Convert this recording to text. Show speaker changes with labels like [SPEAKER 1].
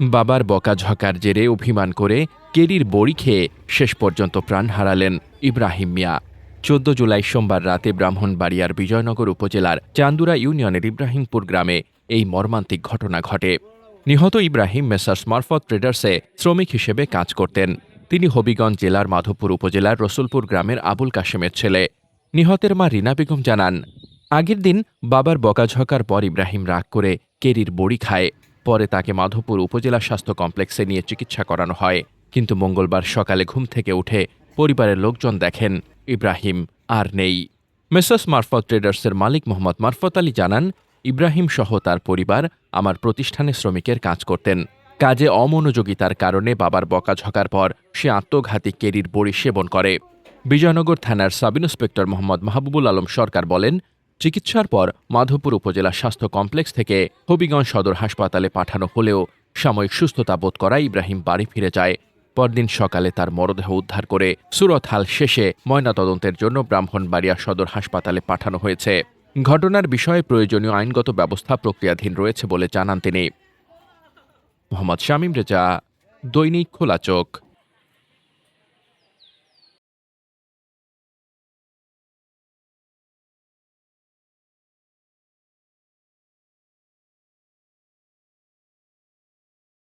[SPEAKER 1] বাবার বকাঝকার জেরে অভিমান করে কেরির বড়ি খেয়ে শেষ পর্যন্ত প্রাণ হারালেন ইব্রাহিম মিয়া। চোদ্দ জুলাই সোমবার রাতে ব্রাহ্মণবাড়িয়ার বিজয়নগর উপজেলার চান্দুরা ইউনিয়নের ইব্রাহিমপুর গ্রামে এই মর্মান্তিক ঘটনা ঘটে। নিহত ইব্রাহিম মেসার্স মারফত ট্রেডার্সে শ্রমিক হিসেবে কাজ করতেন। তিনি হবিগঞ্জ জেলার মাধবপুর উপজেলার রসুলপুর গ্রামের আবুল কাশেমের ছেলে। নিহতের মা রিনা বেগম জানান, আগের দিন বাবার বকাঝকার পর ইব্রাহিম রাগ করে কেরির বড়ি খায়। পরে তাকে মাধবপুর উপজেলা স্বাস্থ্য কমপ্লেক্সে নিয়ে চিকিৎসা করানো হয়। কিন্তু মঙ্গলবার সকালে ঘুম থেকে উঠে পরিবারের লোকজন দেখেন, ইব্রাহিম আর নেই। মেসার্স মারফত ট্রেডার্সের মালিক মোহাম্মদ মারফত আলী জানান, ইব্রাহিম সহ তার পরিবার আমার প্রতিষ্ঠানে শ্রমিকের কাজ করতেন। কাজে অমনোযোগিতার কারণে বাবার বকাঝকার পর সে আত্মঘাতী কেরির বড়ি সেবন করে। বিজয়নগর থানার সাব ইন্সপেক্টর মোহাম্মদ মাহবুবুল আলম সরকার বলেন চিকিৎসার পর মাধবপুর উপজেলা স্বাস্থ্য কমপ্লেক্স থেকে হবিগঞ্জ সদর হাসপাতালে পাঠানো হলেও সাময়িক সুস্থতা বোধ করায় ইব্রাহিম বাড়ি ফিরে যায়। পরদিন সকালে তার মরদেহ উদ্ধার করে সুরত হাল শেষে ময়নাতদন্তের জন্য ব্রাহ্মণবাড়িয়া সদর হাসপাতালে পাঠানো হয়েছে। ঘটনার বিষয়ে প্রয়োজনীয় আইনগত ব্যবস্থা প্রক্রিয়াধীন রয়েছে বলে জানান তিনি। মোহাম্মদ শামীম রেজা, দৈনিক খোলা চোখ।